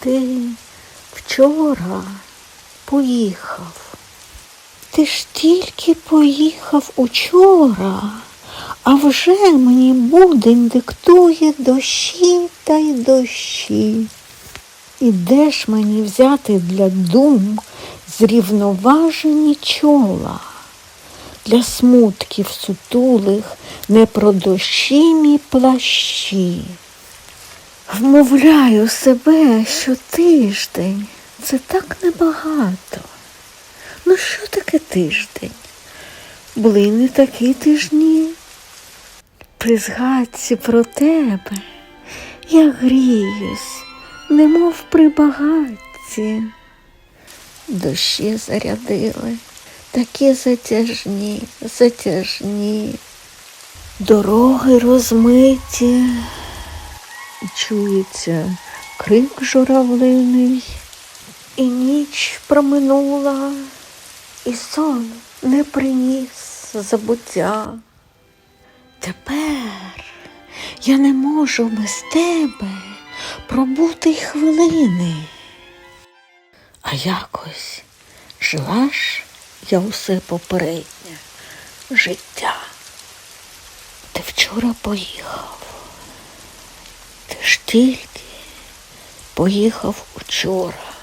Ти вчора поїхав. Ти ж тільки поїхав учора, а вже мені будень диктує дощі та й дощі. І де ж мені взяти для дум зрівноважені чола? Для смутків сутулих непродощимі плащі. Вмовляю себе, що тиждень це так небагато. Ну що таке тиждень? Були не такі тижні. При згадці про тебе я гріюсь, немов при багатці. Дощі зарядили, такі затяжні, затяжні, дороги розмиті, чується крик журавлиний, і ніч проминула, і сон не приніс забуття. Тепер я не можу без тебе пробути й хвилини. А якось жила ж я усе попереднє життя. Ти вчора поїхав. Ти ж тільки поїхав учора.